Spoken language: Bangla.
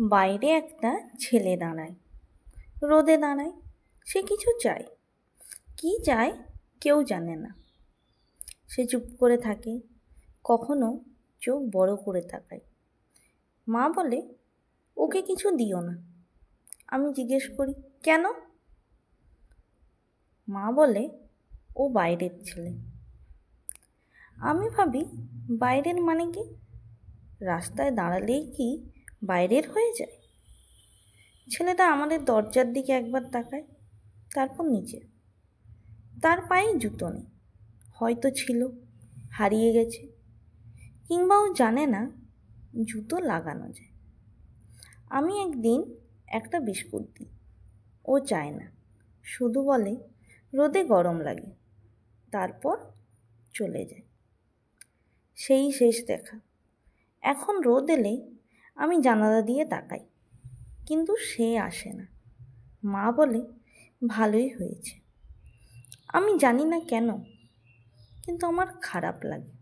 বাইরে একটা ছেলে দাঁড়ায়। রোদে দাঁড়ায়। সে কিছু চায়। কী চায় কেউ জানে না। সে চুপ করে থাকে। কখনো চোখ বড় করে তাকায়। মা বলে, ওকে কিছু দিও না। আমি জিজ্ঞেস করি, কেন? মা বলে, ও বাইরের ছেলে। আমি ভাবি, বাইরের মানে কি? রাস্তায় দাঁড়ালেই কি বাইরের হয়ে যায়। ছেলেটা আমাদের দরজার দিকে একবার তাকায়, তারপর নিচে। তার পায়ে জুতো নেই। হয়তো ছিল, হারিয়ে গেছে, কিংবা ও জানে না জুতো লাগানো যায়। আমি একদিন একটা বিস্কুট দিই, ও চায় না। শুধু বলে, রোদে গরম লাগে। তারপর চলে যায়। সেই শেষ দেখা। এখন রোদ এলে আমি জানালা দিয়ে তাকাই, কিন্তু সে আসে না। মা বলে, ভালোই হয়েছে। আমি জানি না কেন, কিন্তু আমার খারাপ লাগে।